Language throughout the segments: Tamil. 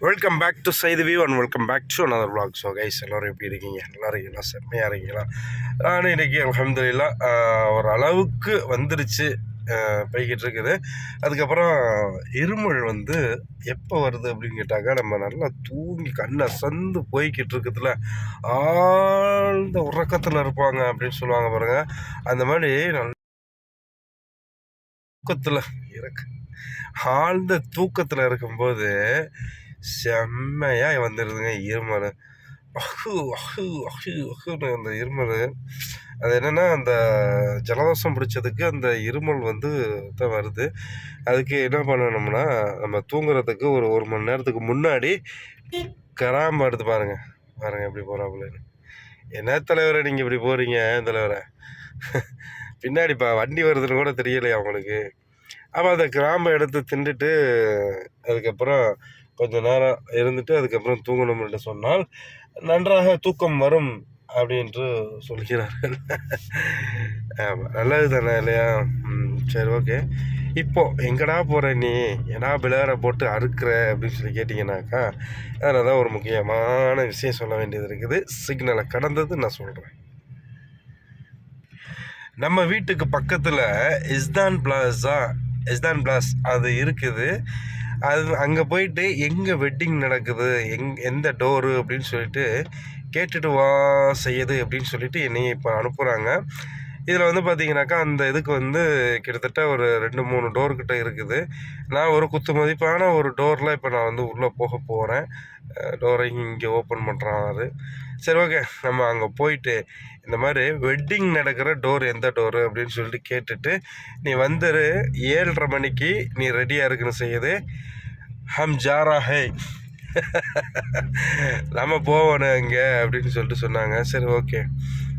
Welcome back to Saidhu view and welcome back to another vlog. So guys எல்லோரும் எப்படி இருக்கீங்க? நல்லா இருக்கீங்களா செம்மையாக இருக்கீங்களா? நான் இன்றைக்கி அலமதுல்லா ஒரு அளவுக்கு வந்துருச்சு. ஆஹ் போய்கிட்டு இருக்குது. அதுக்கப்புறம் இருமல் வந்து எப்போ வருது அப்படின்னு கேட்டாக்கா நம்ம நல்லா தூங்கி கண்ணை சந்து போய்கிட்டு இருக்குதுல. ஆழ்ந்த உறக்கத்தில் இருப்பாங்க அப்படின்னு சொல்லுவாங்க பாருங்கள் அந்த மாதிரி நல்ல தூக்கத்தில் இருக்கு. ஆழ்ந்த தூக்கத்தில் இருக்கும்போது செம்மையாக வந்துடுதுங்க இருமல். அஹு அஹு அஹு அஹுன்னு அந்த இருமல். அது என்னென்னா அந்த ஜலதோஷம் பிடிச்சதுக்கு அந்த இருமல் வந்து தான் வருது. அதுக்கு என்ன பண்ணணும்னா நம்ம தூங்குறதுக்கு ஒரு ஒரு மணி நேரத்துக்கு முன்னாடி கராம்பு எடுத்து பாருங்க. பாருங்க எப்படி போகிறாப்புலன்னு என்ன தலைவரை நீங்கள் இப்படி போகிறீங்க தலைவரை? பின்னாடிப்பா வண்டி வருதுன்னு கூட தெரியலையா அவங்களுக்கு அப்போ அந்த கிராம்பை எடுத்து தின்றுட்டு அதுக்கப்புறம் கொஞ்ச நேரம் இருந்துட்டு அதுக்கப்புறம் தூங்கணும் என்று சொன்னால் நன்றாக தூக்கம் வரும் அப்படின்று சொல்கிறார்கள். ஆமாம் நல்லது தானே இல்லையா? சரி ஓகே. இப்போ எங்கடா போகிற நீ? ஏன்னா பிளேரை போட்டு அறுக்கிற? அப்படின்னு சொல்லி கேட்டிங்கனாக்கா அதில் தான் ஒரு முக்கியமான விஷயம் சொல்ல வேண்டியது இருக்குது. சிக்னலை கடந்தது நான் சொல்கிறேன் நம்ம வீட்டுக்கு பக்கத்தில் இஸ்தான் பிளாஸா இஸ்தான் பிளாஸ் அது இருக்குது. அது அங்கே போயிட்டு எங்கே வெட்டிங் நடக்குது? எங் எந்த டோரு அப்படின்னு சொல்லிட்டு கேட்டுட்டு வா செய்யுது அப்படின்னு சொல்லிட்டு என்னைய இப்போ அனுப்புகிறாங்க இதில் வந்து பார்த்தீங்கன்னாக்கா அந்த இதுக்கு வந்து கிட்டத்தட்ட ஒரு ரெண்டு மூணு டோர் கிட்ட இருக்குது. நான் ஒரு குத்து மதிப்பான ஒரு டோரில் இப்போ நான் வந்து உள்ளே போக போகிறேன் டோரை இங்கே ஓப்பன் பண்ணுறாரு சரி ஓகே நம்ம அங்கே போயிட்டு இந்த மாதிரி வெட்டிங் நடக்கிற டோர் எந்த டோரு அப்படின்னு சொல்லிட்டு கேட்டுட்டு நீ வந்துரு. ஏழரை மணிக்கு நீ ரெடியாக இருக்குன்னு செய்யுது. ஹம் ஜாரா ஹே நம்ம போவோம் இங்கே அப்படின்னு சொல்லிட்டு சொன்னாங்க சரி ஓகே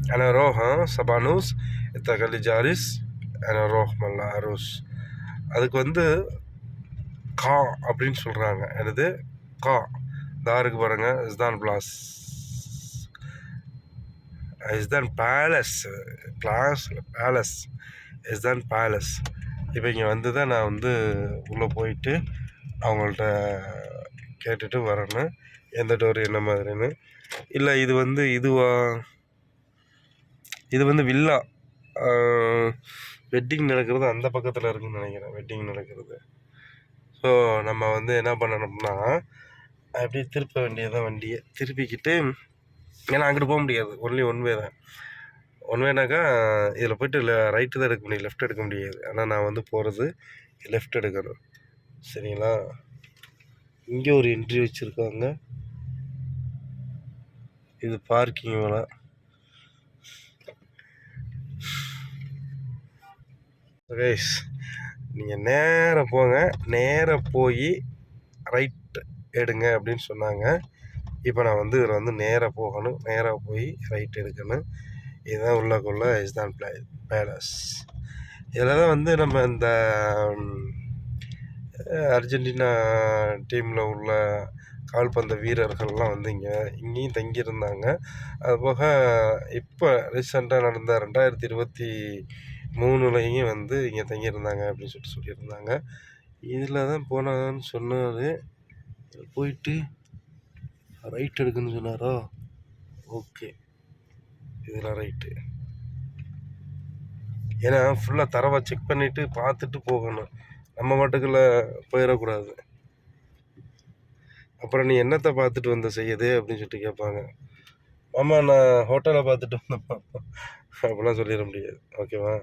أنا روح ها سبانوس التغلي جاريس أنا روح ملا அரோஸ் அதுக்கு வந்து கா அப்படின்னு சொல்கிறாங்க எனது கா தாருக்கு பாருங்க Istana palace Istana palace glass palace Istana palace இப்போ இங்கே வந்து தான் நான் வந்து உள்ளே போயிட்டு அவங்கள்ட்ட கேட்டுட்டு வரணும். எந்த டோர் என்ன மாதிரின்னு. இல்லை இது வந்து இதுவா இது வந்து வில்லா வெட்டிங் நடக்கிறது அந்த பக்கத்தில் இருக்குன்னு நினைக்கிறேன். வெட்டிங் நடக்கிறது. ஸோ நம்ம வந்து என்ன பண்ணணும்னா அப்படியே திருப்ப வேண்டியதான் வண்டியை. திருப்பிக்கிட்டு ஏன்னா அங்கிட்டு போக முடியாது. ஒன்லி ஒன் வே தான். ஒன் வேனாக்கா இதில் போயிட்டு ரைட்டு தான் எடுக்க முடியும். லெஃப்ட் எடுக்க முடியாது. ஆனால் நான் வந்து போகிறது லெஃப்ட் எடுக்கணும். சரிங்களா? இங்கே ஒரு என்ட்ரி வச்சுருக்காங்க. இது பார்க்கிங் வேலை. கைஸ் நீங்கள் நேராக போங்க. நேராக போய் ரைட் எடுங்க அப்படின்னு சொன்னாங்க. இப்போ நான் வந்து இதில் வந்து நேராக போகணும். நேராக போய் ரைட் எடுக்கணும். இதுதான் உள்ளக்குள்ள இஸ்தான் பிளே பேலஸ் இதில் தான் வந்து நம்ம இந்த அர்ஜென்டினா டீமில் உள்ள கால்பந்து வீரர்கள்லாம் வந்து இங்கே இங்கேயும் தங்கியிருந்தாங்க. அதுபோக இப்போ ரீசெண்டாக நடந்த ரெண்டாயிரத்தி இருபத்தி மூணுலையும் வந்து இங்கே தங்கியிருந்தாங்க அப்படின்னு சொல்லிட்டு சொல்லியிருந்தாங்க. இதில் தான் போனான்னு சொன்னார். போயிட்டு ரைட் எடுக்குன்னு சொன்னாரோ? ஓகே. இதில் ரைட்டு ஏன்னா ஃபுல்லாக தரவை செக் பண்ணிவிட்டு பார்த்துட்டு போகணும். நம்ம மட்டுக்குள்ள போயிடக்கூடாது அப்புறம் நீ என்னத்தை பார்த்துட்டு வந்த செய்யுது அப்படின்னு சொல்லிட்டு கேட்பாங்க. ஆமா நான் ஹோட்டலை பார்த்துட்டு வந்தேன் அப்படிலாம் சொல்லிட முடியாது. ஓகேவா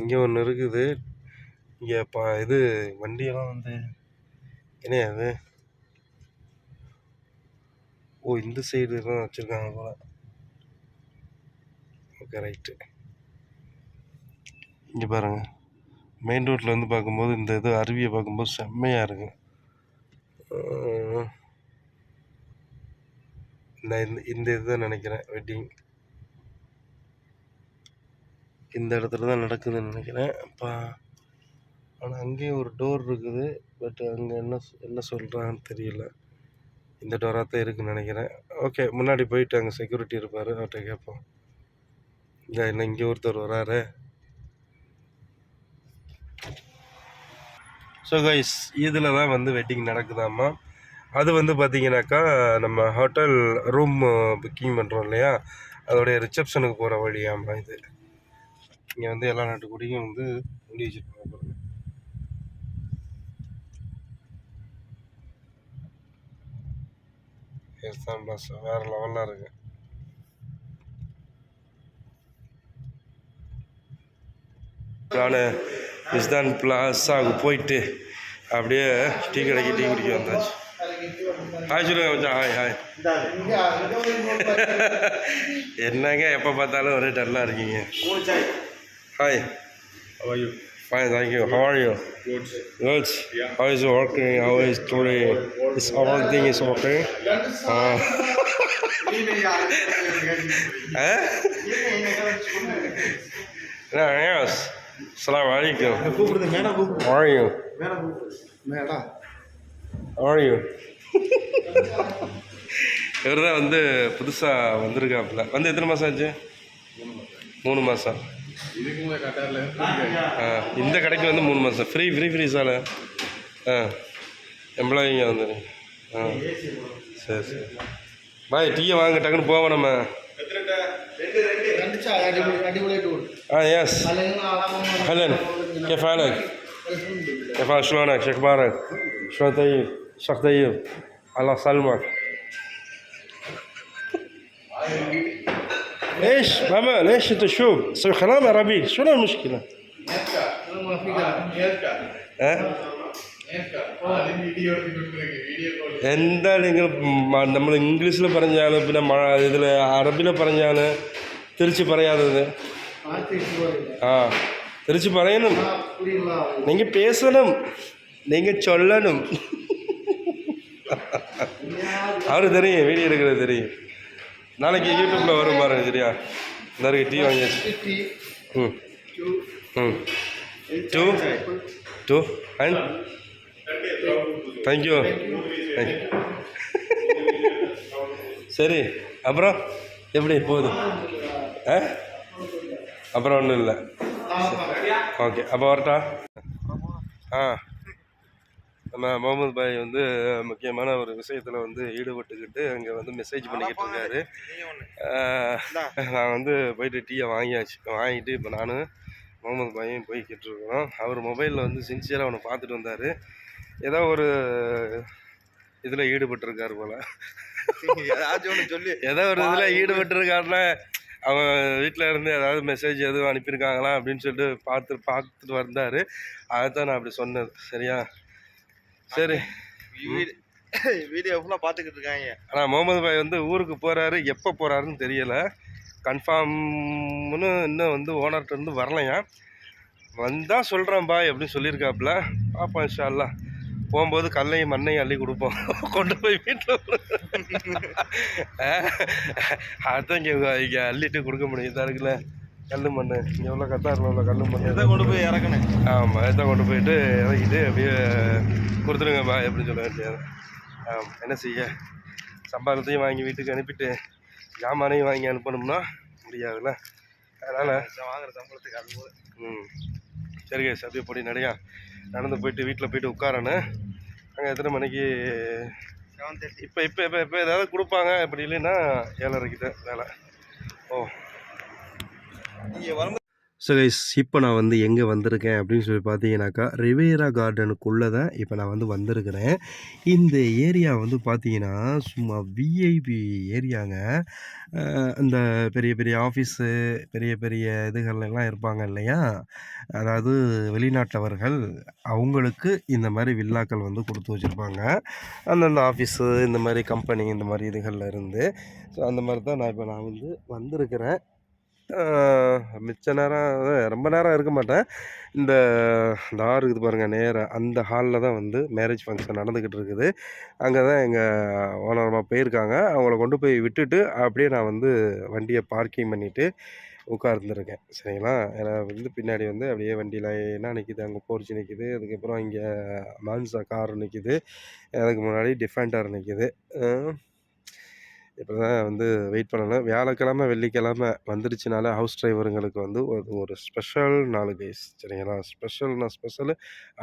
இங்கே ஒன்று இருக்குது. இங்கே பா இது வண்டியெல்லாம் வந்து என்ன அது ஓ இந்த சைடு தான் வச்சுருக்காங்க போல. ஓகே ரைட்டு இங்கே பாருங்கள் மெயின் ரோட்டில் வந்து பார்க்கும்போது இந்த இது அருவியை பார்க்கும்போது செம்மையாக இருக்கு. நான் இந்த இந்த இது இதுதான் நினைக்கிறேன் வெட்டிங் இந்த இடத்துல தான் நடக்குதுன்னு நினைக்கிறேன். அப்பா. ஆனால் அங்கேயும் ஒரு டோர் இருக்குது. பட் அங்கே என்ன என்ன சொல்கிறான்னு தெரியல. இந்த டோராக தான் இருக்குன்னு நினைக்கிறேன். ஓகே முன்னாடி போயிட்டு அங்கே செக்யூரிட்டி இருப்பார். அவர்கிட்ட கேட்போம். என்ன இங்கே ஒருத்தர் வராரு. ஸோ கைஸ் இதில் தான் வந்து வெட்டிங் நடக்குதாம்மா அது வந்து பார்த்தீங்கன்னாக்கா நம்ம ஹோட்டல் ரூம் புக்கிங் பண்ணுறோம் இல்லையா? அதோடைய ரிசப்ஷனுக்கு போகிற வழியாம்மா இது. இங்கே வந்து எல்லா நாட்டுக்குடியும் வந்து முடிச்சுட்டு வச்சுருப்பாங்க பாருங்க எஸ்தான் பிளாஸ் வேறு லெவலாக இருக்குது நான் இஸ்தான் பிளாஸாவுக்கு போயிட்டு அப்படியே டீ கடைக்கு டீ குடிக்க வந்தாச்சு ஹாய் சொல்லுங்க மச்சான் ஹாய் ஹாய் என்னங்க எப்போ பார்த்தாலும் ஒரே டல்லாக இருக்கீங்க hi Fine, thank you. How are you? Good. Good. Yeah. How is it working? How is today? Is everything is okay? Uh, eh? Yeah, yes. Assalamu alaikum. கூப்பிடுது மேடம் கூப்பிடு you? மேடம் கூப்பிடு மேடம் you? இவர் தான் வந்து புதுசாக வந்திருக்காப்புல. வந்து எத்தனை மாதம் ஆச்சு? மூணு மாதம் கட்டாரில். இந்த கடைக்கு வந்து மூணு மாதம் ஃப்ரீ ஃப்ரீ ஃப்ரீ சார் ஆ எம்ப்ளாயிங்க வந்து ஆ. சரி சரி. பாய் டீயை வாங்க டக்குன்னு போவோம் நம்ம. آه يس هلا كيف حالك؟ كيف حالك شلونك؟ شو أخبارك؟ شلون طيب؟ شخ طيب؟ الله يسلمك إيش ماما ليش انت شو؟ سوي يا عربي شو المشكلة؟ എന്താ നിങ്ങൾ നമ്മൾ ഇംഗ്ലീഷിൽ പറഞ്ഞാലും പിന്നെ ഇതിൽ അറബിയിൽ പറഞ്ഞാലും திருச்சி பறையாதது. ஆ திருச்சி பறையணும். நீங்கள் பேசணும். நீங்கள் சொல்லணும். அவரு தெரியும் வீடியோ எடுக்கிறது தெரியும். நாளைக்கு யூடியூப்பில் வரும் பாருங்க சரியா? இந்த இருக்கு டீ வாங்கியாச்சு ம். ம். Two. Two. And thank you. Thank you. சரி அப்புறம் எப்படி போகுது? அப்புறம் ஒன்றும் இல்லை. ஓகே அப்போ வரட்டா? ஆ. நம்ம முகமது பாய் வந்து முக்கியமான ஒரு விஷயத்தில் வந்து ஈடுபட்டுக்கிட்டு அங்கே வந்து மெசேஜ் பண்ணிக்கிட்டு இருக்காரு. நான் வந்து போயிட்டு டீயை வாங்கியாச்சு. வாங்கிட்டு இப்போ நானும் முகமது பாயும் போய்கிட்டு இருக்கிறோம். அவர் மொபைலில் வந்து சின்சியராக அவனை பார்த்துட்டு வந்தார். ஏதோ ஒரு இதில் ஈடுபட்டிருக்காரு போல். ஏதாச்சும் ஒன்று சொல்லி. ஏதோ ஒரு இதில் ஈடுபட்டிருக்காருன்னா அவன் வீட்டில் இருந்து ஏதாவது மெசேஜ் எதுவும் அனுப்பியிருக்காங்களா அப்படின்னு சொல்லிட்டு பார்த்து பார்த்துட்டு வந்தார். அதைத்தான் நான் அப்படி சொன்னது சரியா? சரி. வீடியோ ஃபுல்லாக பார்த்துக்கிட்டு இருக்காங்க. ஆனால் முகமது பாய் வந்து ஊருக்கு போகிறாரு எப்போ போகிறாருன்னு தெரியலை. கன்ஃபார்ம்னு இன்னும் வந்து ஓனர்கிட்ட இருந்து வரலையா? வந்தால் சொல்கிறேன் பாய் அப்படின்னு சொல்லியிருக்காப்புல. பார்ப்போம் இன்ஷா போகும்போது கல்லையும் மண்ணையும் அள்ளி கொடுப்போம். கொண்டு போய் வீட்டில் அதான் இங்கே இங்கே அள்ளிட்டு கொடுக்க முடியும். இதாக இருக்குல்ல கல் மண் இங்கே உள்ள கத்தாரில் உள்ள கல் மண் இதை கொண்டு போய் இறக்கணும். ஆமாம் இதை கொண்டு போயிட்டு இறக்கிட்டு அப்படியே கொடுத்துருங்க அப்படின்னு சொல்ல வேண்டியது ஆமாம் என்ன செய்ய? சம்பாரத்தையும் வாங்கி வீட்டுக்கு அனுப்பிட்டு ஜாமானையும் வாங்கி அனுப்பணும்னா முடியாதுல்ல? அதனால் வாங்குற சம்பளத்துக்கு அது ம். சரி கேஸ் அப்படியே பொடி நடையா நடந்து போயிட்டு வீட்டில் போயிட்டு உட்காரணும் அங்கே எத்தனை மணிக்கு? செவன் தேர்ட்டி இப்போ இப்போ இப்போ இப்போ ஏதாவது கொடுப்பாங்க. இப்படி இல்லைன்னா ஏழரைக்கு தான் வேலை. ஓ. இங்கே வரும்போது ஸோ கைஸ் இப்போ நான் வந்து எங்கே வந்திருக்கேன் அப்படின்னு சொல்லி பார்த்தீங்கன்னாக்கா ரிவேரா கார்டனுக்குள்ளே தான் இப்போ நான் வந்து வந்திருக்கிறேன். இந்த ஏரியா வந்து பார்த்தீங்கன்னா சும்மா விஐபி ஏரியாங்க இந்த பெரிய பெரிய ஆஃபீஸு பெரிய பெரிய இதுகள்லாம் இருப்பாங்க இல்லையா? அதாவது வெளிநாட்டவர்கள் அவங்களுக்கு இந்த மாதிரி வில்லாக்கள் வந்து கொடுத்து வச்சுருப்பாங்க. அந்தந்த ஆஃபீஸு இந்த மாதிரி கம்பெனி இந்த மாதிரி இதுகளில் இருந்து. ஸோ அந்த மாதிரி தான் நான் இப்போ நான் வந்து வந்திருக்கிறேன். மிச்ச நேரம் ரொம்ப நேரம் இருக்க மாட்டேன். இந்த இந்த ஆறு இருக்குது பாருங்கள் நேராக அந்த ஹாலில் தான் வந்து மேரேஜ் ஃபங்க்ஷன் நடந்துக்கிட்டு இருக்குது. அங்கே தான் எங்கள் ஓனரமாக போயிருக்காங்க. அவங்கள கொண்டு போய் விட்டுட்டு அப்படியே நான் வந்து வண்டியை பார்க்கிங் பண்ணிவிட்டு உட்கார்ந்துருக்கேன். சரிங்களா? ஏன்னா வந்து பின்னாடி வந்து அப்படியே வண்டியில் என்ன நிற்கிது அங்கே போர்ச்சு நிற்கிது அதுக்கப்புறம் இங்கே மான்சா கார் நிற்கிது அதுக்கு முன்னாடி டிஃபெண்டர் நிற்கிது இப்போ தான் வந்து வெயிட் பண்ணணும். வியாழக்கிழமை வெள்ளிக்கிழமை வந்துடுச்சுனாலே ஹவுஸ் டிரைவருங்களுக்கு வந்து ஒரு ஒரு ஸ்பெஷல் நாலு கைஸ் சரிங்களா? ஸ்பெஷல்னா ஸ்பெஷலு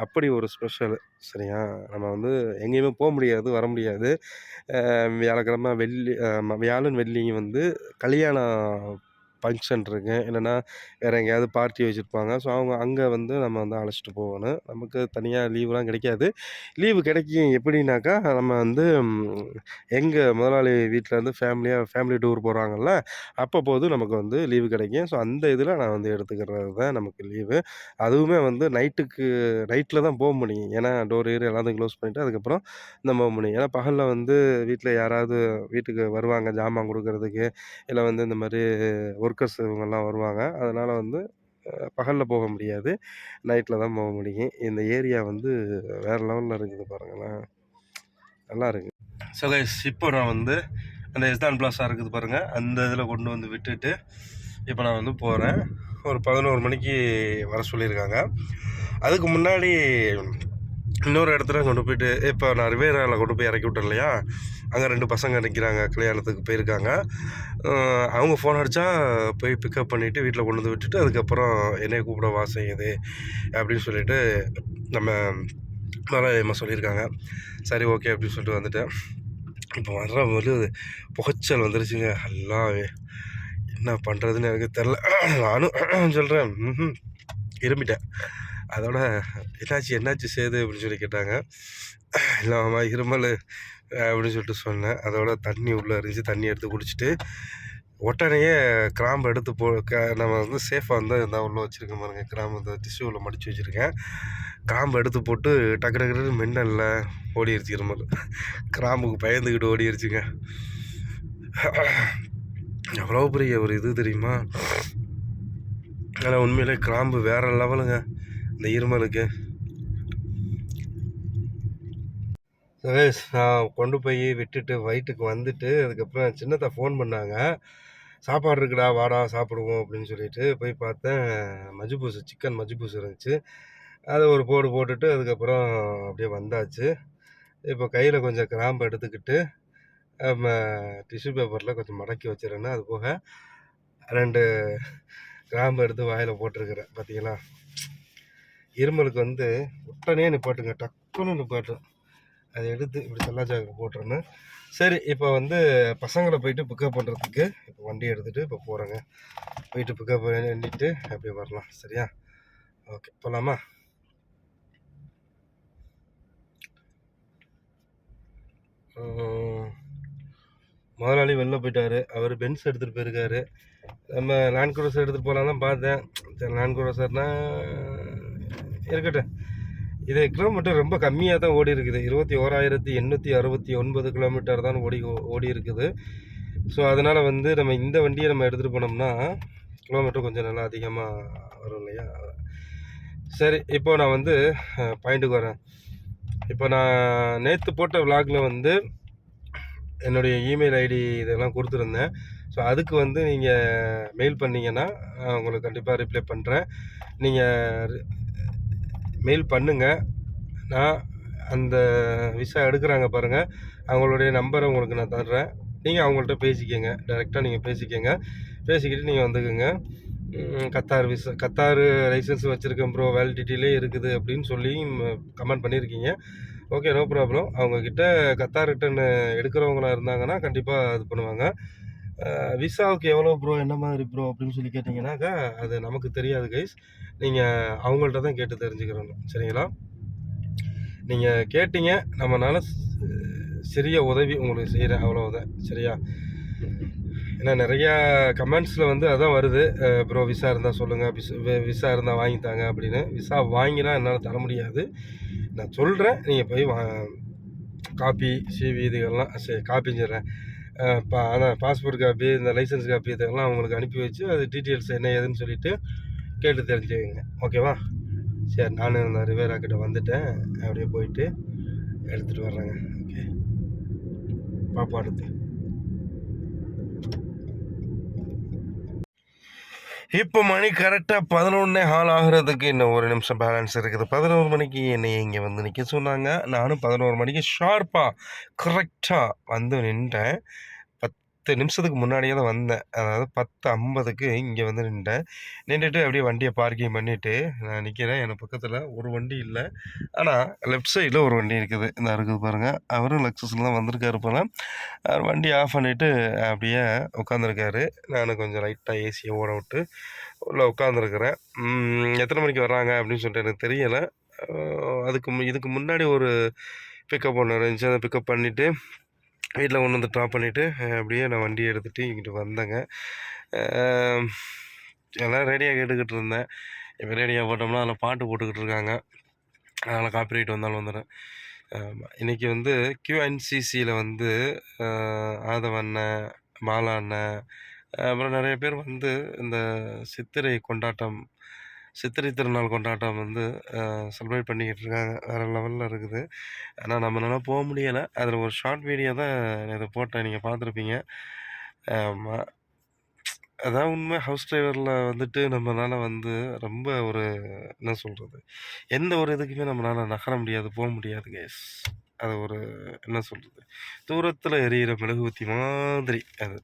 அப்படி ஒரு ஸ்பெஷல். சரியா? நம்ம வந்து எங்கேயுமே போக முடியாது வர முடியாது. வியாழக்கிழமை வெள்ளி வியாழன் வெள்ளி வந்து கல்யாணம் ஃபங்க்ஷன் இருக்குது இல்லைன்னா வேறு எங்கேயாவது பார்ட்டி வச்சுருப்பாங்க. ஸோ அவங்க அங்கே வந்து நம்ம வந்து அழைச்சிட்டு போகணும். நமக்கு தனியாக லீவுலாம் கிடைக்காது. லீவு கிடைக்கும் எப்படின்னாக்கா நம்ம வந்து எங்கள் முதலாளி வீட்டிலேருந்து ஃபேமிலியாக ஃபேமிலி டூர் போகிறாங்கல்ல அப்போ போது நமக்கு வந்து லீவு கிடைக்கும். ஸோ அந்த இதில் நான் வந்து எடுத்துக்கிறது தான் நமக்கு லீவு அதுவுமே வந்து நைட்டுக்கு நைட்டில் தான் போக முடியும். ஏன்னா டோர் ஏர் எல்லாத்தையும் க்ளோஸ் பண்ணிவிட்டு அதுக்கப்புறம் நம்ம போக முடியும். ஏன்னா பகலில் வந்து வீட்டில் யாராவது வீட்டுக்கு வருவாங்க ஜாமான் கொடுக்குறதுக்கு இல்லை வந்து இந்த மாதிரி ஒர்க் ஒர்க்கர்ஸ் இவங்கெல்லாம் வருவாங்க. அதனால் வந்து பகலில் போக முடியாது. நைட்டில் தான் போக முடியும். இந்த ஏரியா வந்து வேறு லெவலில் இருக்குது பாருங்களேன். நல்லா இருக்கு. ஸோ கைஸ் இப்போ நான் வந்து அந்த எஸ்தான் பிளாஸாக இருக்குது பாருங்கள் அந்த இதில் கொண்டு வந்து விட்டுட்டு இப்போ நான் வந்து போகிறேன் ஒரு பதினோரு மணிக்கு வர சொல்லியிருக்காங்க. அதுக்கு முன்னாடி இன்னொரு இடத்துல கொண்டு போயிட்டு இப்போ நான் ரிவேராவில் கொண்டு போய் இறக்கி விட்டேன் இல்லையா? அங்கே ரெண்டு பசங்க நிற்கிறாங்க கல்யாணத்துக்கு போயிருக்காங்க. அவங்க ஃபோன் அடித்தா போய் பிக்கப் பண்ணிவிட்டு வீட்டில் கொண்டு வந்து விட்டுட்டு அதுக்கப்புறம் என்னை கூப்பிட வா செய்யுது அப்படின்னு சொல்லிட்டு நம்ம முதலாளியம்மா சொல்லியிருக்காங்க. சரி ஓகே அப்படின்னு சொல்லிட்டு வந்துட்டேன். இப்போ வர்ற போது புகைச்சல் வந்துருச்சுங்க. எல்லாமே என்ன பண்ணுறதுன்னு எனக்கு தெரில நானும் சொல்கிறேன் ம் இருமிட்டேன் அதோட என்னாச்சு என்னாச்சு சேது அப்படின்னு சொல்லி கேட்டாங்க. இல்லாமா இருமல் அப்படின்னு சொல்லிட்டு சொன்னேன். அதோட தண்ணி உள்ளே இருந்துச்சு. தண்ணி எடுத்து குடிச்சிட்டு உடனேயே கிராம்பு எடுத்து போ க நம்ம வந்து சேஃபாக வந்து இருந்தால் உள்ளே வச்சுருக்கேன் பாருங்க. கிராம்பு இந்த டிஷ்யூவில் மடித்து வச்சுருக்கேன். கிராம்பு எடுத்து போட்டு டக்கு டக்குனு மின்னலில் ஓடிடுச்சு இருமல் கிராம்புக்கு பயந்துக்கிட்டு ஓடிடுச்சுங்க எவ்வளோ பெரிய ஒரு இது தெரியுமா? ஆனால் உண்மையிலே கிராம்பு வேற லெவலுங்க. இந்த இருமலுக்கு. சுரேஷ் நான் கொண்டு போய் விட்டுட்டு வயிட்டுக்கு வந்துட்டு அதுக்கப்புறம் சின்னத்தை ஃபோன் பண்ணாங்க. சாப்பாடு இருக்குடா வாடா சாப்பிடுவோம் அப்படின்னு சொல்லிட்டு போய் பார்த்தேன். மஜ்பூஸ் சிக்கன் மஜ்பூஸ் இருந்துச்சு. அதை ஒரு போடு போட்டுட்டு அதுக்கப்புறம் அப்படியே வந்தாச்சு. இப்போ கையில் கொஞ்சம் கிராம்பு எடுத்துக்கிட்டு நம்ம டிஷ்யூ பேப்பரில் கொஞ்சம் மடக்கி வச்சிருந்தேன் அது போக ரெண்டு கிராம்பு எடுத்து வாயில் போட்டிருக்கிறேன். பார்த்தீங்களா இருமலுக்கு வந்து உடனே நிப்பாட்டுங்க டக்குன்னு நிப்பாட்டும் அதை எடுத்து இப்படி செல்லாச்சாக்கில் போட்டுருணும் சரி இப்போ வந்து பசங்களை போயிட்டு பிக்கப் பண்ணுறதுக்கு இப்போ வண்டி எடுத்துகிட்டு இப்போ போகிறேங்க போயிட்டு பிக்கப் பண்ணிட்டு அப்படியே வரலாம். சரியா? ஓகே போகலாமா முதலாளி வெளில போயிட்டாரு. அவர் பென்ஸ் எடுத்துகிட்டு போயிருக்காரு. நம்ம லேண்ட் குரோசர் எடுத்துகிட்டு போகலாம் தான் பார்த்தேன். சரி லேண்ட் குரோசர்னால் இருக்கட்டும். இது கிலோமீட்டர் ரொம்ப கம்மியாக தான் ஓடி இருக்குது. இருபத்தி ஓராயிரத்தி எண்ணூற்றி அறுபத்தி ஒன்பது கிலோமீட்டர் தான் ஓடி ஓடி இருக்குது. ஸோ அதனால் வந்து நம்ம இந்த வண்டியை நம்ம எடுத்துகிட்டு போனோம்னா கிலோமீட்டர் கொஞ்சம் நல்லா அதிகமாக வரும் இல்லையா? சரி இப்போ நான் வந்து பாயிண்ட்டுக்கு வரேன். இப்போ நான் நேற்று போட்ட விலாகில் வந்து என்னுடைய இமெயில் ஐடி இதெல்லாம் கொடுத்துருந்தேன். ஸோ அதுக்கு வந்து நீங்கள் மெயில் பண்ணிங்கன்னா உங்களுக்கு கண்டிப்பாக ரிப்ளை பண்ணுறேன் நீங்கள் மெயில் பண்ணுங்கள் நான் அந்த விசா எடுக்கிறாங்க பாருங்கள் அவங்களுடைய நம்பரை உங்களுக்கு நான் தர்றேன். நீங்கள் அவங்கள்ட்ட பேசிக்கோங்க. டைரெக்டாக நீங்கள் பேசிக்கோங்க. பேசிக்கிட்டு நீங்கள் வந்துக்குங்க. கத்தார் விசா கத்தார் லைசன்ஸ் வச்சுருக்கேன் ப்ரோ வேலிடிட்டிலே இருக்குது அப்படின்னு சொல்லி கமெண்ட் பண்ணியிருக்கீங்க ஓகே நோ ப்ராப்ளம் அவங்கக்கிட்ட கத்தார் ரிட்டன் எடுக்கிறவங்களா இருந்தாங்கன்னா கண்டிப்பாக இது பண்ணுவாங்க. விசாவுக்கு எவ்வளோ ப்ரோ என்ன மாதிரி ப்ரோ அப்படின்னு சொல்லி கேட்டிங்கன்னாக்கா அது நமக்கு தெரியாது கைஸ் நீங்கள் அவங்கள்ட்ட தான் கேட்டு தெரிஞ்சுக்கிறணும் சரிங்களா? நீங்கள் கேட்டீங்க நம்மனால சிறிய உதவி உங்களுக்கு செய்கிறேன் அவ்வளோதான் சரியா? ஏன்னா நிறையா கமெண்ட்ஸில் வந்து அதான் வருது. ப்ரோ விசா இருந்தால் சொல்லுங்கள் விசா இருந்தால் வாங்கித்தாங்க அப்படின்னு. விசா வாங்கினா என்னால் தர முடியாது. நான் சொல்கிறேன் நீங்கள் போய் வா காப்பி சிவி இதுகள்லாம் சரி செய்கிறேன் பா அதான் பாஸ்போர்ட் காப்பி இந்த லைசன்ஸ் காப்பி இதெல்லாம் உங்களுக்கு அனுப்பி வச்சு அது டீட்டெயில்ஸ் என்ன ஏதுன்னு சொல்லிவிட்டு கேட்டு தெரிஞ்சுக்கங்க. ஓகேவா சரி நானும் இந்த ரிவேரா கிட்ட வந்துட்டேன். அப்படியே போயிட்டு எடுத்துகிட்டு வர்றேங்க. ஓகே பாப்பா அடுத்து. இப்போ மணி கரெக்டாக பதினொன்னே ஹால் ஆகிறதுக்கு இன்னும் ஒரு நிமிஷம் பேலன்ஸ் இருக்குது. பதினோரு மணிக்கு என்னை இங்கே வந்து நிற்க சொன்னாங்க. நானும் பதினோரு மணிக்கு ஷார்ப்பாக கரெக்டாக வந்து நின்றேன். பத்து நிமிஷத்துக்கு முன்னாடியே தான் வந்தேன். அதாவது பத்து ஐம்பதுக்கு இங்கே வந்து நின்றேன் நின்றுட்டு அப்படியே வண்டியை பார்க்கிங் பண்ணிவிட்டு நான் நிற்கிறேன் எனக்கு பக்கத்தில் ஒரு வண்டி இல்லை. ஆனால் லெஃப்ட் சைடில் ஒரு வண்டி இருக்குது. இந்த இருக்குது பாருங்கள் அவரும் லக்ஸஸில் தான் வந்திருக்காரு போல். அவர் வண்டி ஆஃப் பண்ணிவிட்டு அப்படியே உட்காந்துருக்காரு நான் கொஞ்சம் லைட்டாக ஏசியை ஓட விட்டு உள்ளே உட்காந்துருக்குறேன் எத்தனை மணிக்கு வர்றாங்க அப்படின்னு சொல்லிட்டு எனக்கு தெரியலை. அதுக்கு மு- இதுக்கு முன்னாடி ஒரு பிக்கப் ஒன்று இருந்துச்சு. அதை பிக்கப் பண்ணிவிட்டு வீட்டில் கொண்டு வந்து ட்ராப் பண்ணிவிட்டு அப்படியே நான் வண்டியை எடுத்துகிட்டு இங்கிட்டு வந்தேங்க. எல்லாம் ரேடியோ கேட்டுக்கிட்டு இருந்தேன். இப்போ ரேடியோ போட்டோம்னா அதில் பாட்டு போட்டுக்கிட்டு இருக்காங்க. அதனால் காப்பிரைட் வந்தாலும் வந்துடும் ஆமாம் இன்றைக்கி வந்து கியூஎன்சிசியில் வந்து ஆதவ அண்ணன் பாலா அண்ணன் அப்புறம் நிறைய பேர் வந்து இந்த சித்திரை கொண்டாட்டம் சித்திரை திருநாள் கொண்டாட்டம் வந்து செலிப்ரேட் பண்ணிக்கிட்டு இருக்காங்க. வேறு லெவலில் இருக்குது. ஆனால் நம்மளால போக முடியலை. அதில் ஒரு ஷார்ட் வீடியோ தான் இதை போட்டேன். நீங்கள் பார்த்துருப்பீங்க. ஆமாம் அதான் உண்மை. ஹவுஸ் டிரைவரில் வந்துட்டு நம்மளால் வந்து ரொம்ப ஒரு என்ன சொல்கிறது எந்த ஒரு இதுக்குமே நம்மளால் நகர முடியாது போக முடியாது கேஸ் அது ஒரு என்ன சொல்கிறது தூரத்தில் எரியிற மெழுகுவத்தி மாதிரி அது.